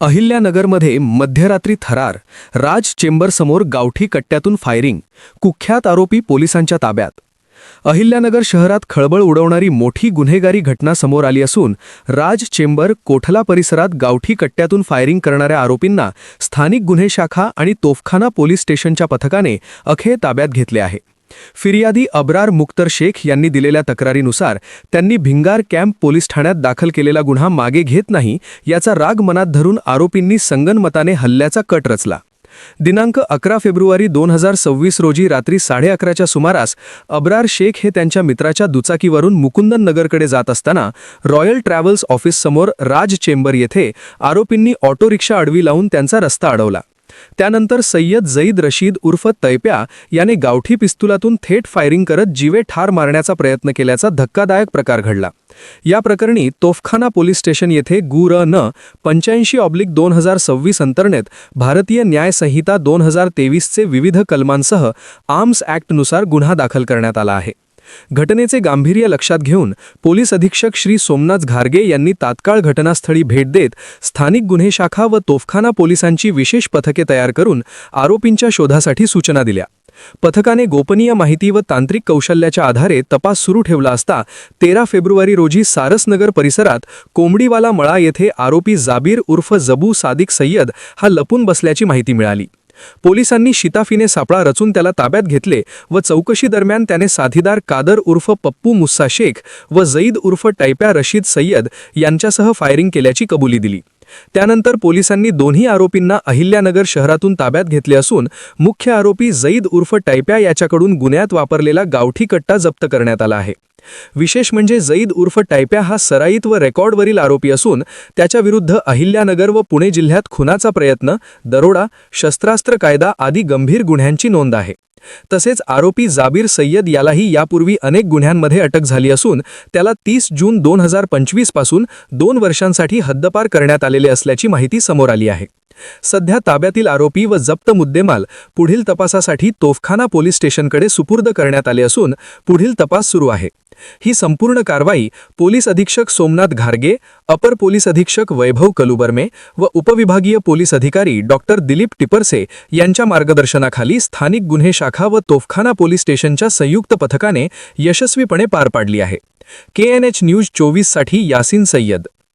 अहिल्यानगरमध्ये मध्यरात्री थरार राज चेंबरसमोर गावठी कट्ट्यातून फायरिंग कुख्यात आरोपी पोलिसांच्या ताब्यात. अहिल्यानगर शहरात खळबळ उडवणारी मोठी गुन्हेगारी घटना समोर आली असून राज चेंबर कोठला परिसरात गावठी कट्ट्यातून फायरिंग करणाऱ्या आरोपींना स्थानिक गुन्हे शाखा आणि तोफखाना पोलीस स्टेशनच्या पथकाने अखेर ताब्यात घेतले आहे. फिर्यादी अब्रार मुक्तर शेख यांनी दिलेल्या तक्रारीनुसार त्यांनी भिंगार कॅम्प पोलीस ठाण्यात दाखल केलेला गुन्हा मागे घेत नाही याचा राग मनात धरून आरोपींनी संगनमताने हल्ल्याचा कट रचला. दिनांक अकरा फेब्रुवारी दोन हजार सव्वीस रोजी रात्री साडे अकराच्या सुमारास अब्रार शेख हे त्यांच्या मित्राच्या दुचाकीवरून मुकुंदन नगरकडे जात असताना रॉयल ट्रॅव्हल्स ऑफिससमोर राज चेंबर येथे आरोपींनी ऑटो रिक्षा अडवी लावून त्यांचा रस्ता अडवला. त्यानंतर सय्यद जईद रशीद उर्फ तैप्या याने गावठी पिस्तुलातून थेट फायरिंग करत जीवे ठार मारण्याचा प्रयत्न केल्याचा धक्कादायक प्रकार घडला. या प्रकरणी तोफखाना पोलीस स्टेशन येथे गु र न पंच्याऐंशी ऑब्लिक दोन हजार सव्वीस अंतर्गत भारतीय न्यायसंहिता दोन हजार तेवीसचे विविध कलमांसह आर्म्स ॲक्टनुसार गुन्हा दाखल करण्यात आला आहे. घटनेचे गांभीर्य लक्षात घेऊन पोलीस अधीक्षक श्री सोमनाथ घारगे यांनी तात्काळ घटनास्थळी भेट देत स्थानिक गुन्हे शाखा व तोफखाना पोलिसांची विशेष पथके तयार करून आरोपींच्या शोधासाठी सूचना दिल्या. पथकाने गोपनीय माहिती व तांत्रिक कौशल्याच्या आधारे तपास सुरू ठेवला असता तेरा फेब्रुवारी रोजी सारसनगर परिसरात कोंबडीवाला मळा येथे आरोपी जाबीर उर्फ जबू सादिक सय्यद हा लपून बसल्याची माहिती मिळाली. पोलिसांनी शिताफीने सापळा रचून त्याला ताब्यात घेतले व चौकशी दरम्यान त्याने साथीदार कादर उर्फ पप्पू मुस्सा शेख व जईद उर्फ टैप्या रशीद सय्यद यांच्यासह फायरिंग केल्याची कबुली दिली. त्यानंतर पोलिसांनी दोन्ही आरोपींना अहिल्यानगर शहरातून ताब्यात घेतले असून मुख्य आरोपी जईद उर्फ टैप्या याच्याकडून गुन्ह्यात वापरलेला गावठी कट्टा जप्त करण्यात आला आहे. विशेष म्हणजे जईद उर्फ टायप्या हा सराईत व रेकॉर्डवरील आरोपी असून त्याच्याविरुद्ध अहिल्यानगर व पुणे जिल्ह्यात खुनाचा प्रयत्न दरोडा शस्त्रास्त्र कायदा आदी गंभीर गुन्ह्यांची नोंद आहे. तसेच आरोपी जाबीर सय्यद यालाही यापूर्वी अनेक गुन्ह्यांमध्ये अटक झाली असून त्याला तीस जून दोन हजार पंचवीसपासून दोन वर्षांसाठी हद्दपार करण्यात आलेले असल्याची माहिती समोर आली आहे. सध्या ताब्यातील आरोपी व जप्त मुद्देमाल पुढील तपासासाठी तोफखाना पोलीस स्टेशनकडे सुपूर्द करण्यात आले असून पुढील तपास सुरू आहे. ही संपूर्ण कारवाई पोलीस अधीक्षक सोमनाथ घारगे अपर पोलीस अधीक्षक वैभव कलुबर्मे व उपविभागीय पोलीस अधिकारी डॉक्टर दिलीप टिपरसे यांच्या मार्गदर्शनाखाली स्थानिक गुन्हे शाखा व तोफखाना पोलीस स्टेशनच्या संयुक्त पथकाने यशस्वीपणे पार पाडली आहे. के एन एच न्यूज चोवीससाठी यासिन सय्यद.